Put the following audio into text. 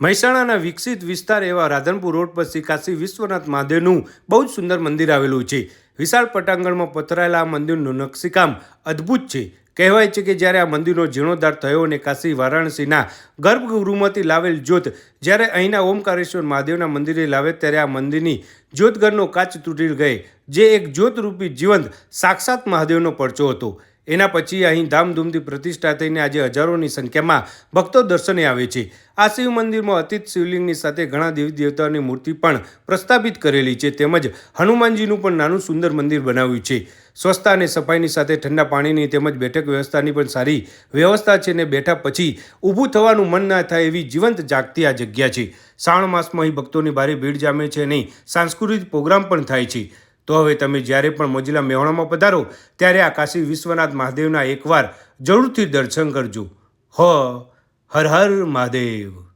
મહેસાણાના વિકસિત વિસ્તાર એવા રાધનપુર રોડ પર કાશી વિશ્વનાથ મહાદેવનું બહુ જ સુંદર મંદિર આવેલું છે. વિશાળ પટાંગણમાં પથરાયેલા આ મંદિરનું નકશીકામ અદ્ભુત છે. કહેવાય છે કે જ્યારે આ મંદિરનો જીર્ણોદ્ધાર થયો અને કાશી વારાણસીના ગર્ભગૃહમાંથી લાવેલ જ્યોત જ્યારે અહીંના ઓમકારેશ્વર મહાદેવના મંદિરે લાવે ત્યારે આ મંદિરની જ્યોતઘરનો કાચ તૂટી ગઈ, જે એક જ્યોતરૂપી જીવંત સાક્ષાત મહાદેવનો પરચો હતો. એના પછી અહીં ધામધૂમથી પ્રતિષ્ઠા થઈને આજે હજારોની સંખ્યામાં ભક્તો દર્શને આવે છે. આ શિવ મંદિરમાં અતિત શિવલિંગની સાથે ઘણા દેવી દેવતાઓની મૂર્તિ પણ પ્રસ્થાપિત કરેલી છે. તેમજ હનુમાનજીનું પણ નાનું સુંદર મંદિર બનાવ્યું છે. સ્વચ્છતા અને સફાઈની સાથે ઠંડા પાણીની તેમજ બેઠક વ્યવસ્થાની પણ સારી વ્યવસ્થા છે ને બેઠા પછી ઊભું થવાનું મન ના થાય એવી જીવંત જાગતી આ જગ્યા છે. શ્રાવણ માસમાં અહીં ભક્તોની ભારે ભીડ જામે છે અને સાંસ્કૃતિક પ્રોગ્રામ પણ થાય છે. તો હવે તમે જ્યારે પણ મોજીલા મેહોણામાં પધારો, ત્યારે આ કાશી વિશ્વનાથ મહાદેવના એકવાર જરૂરથી દર્શન કરજો. હ, હર હર મહાદેવ.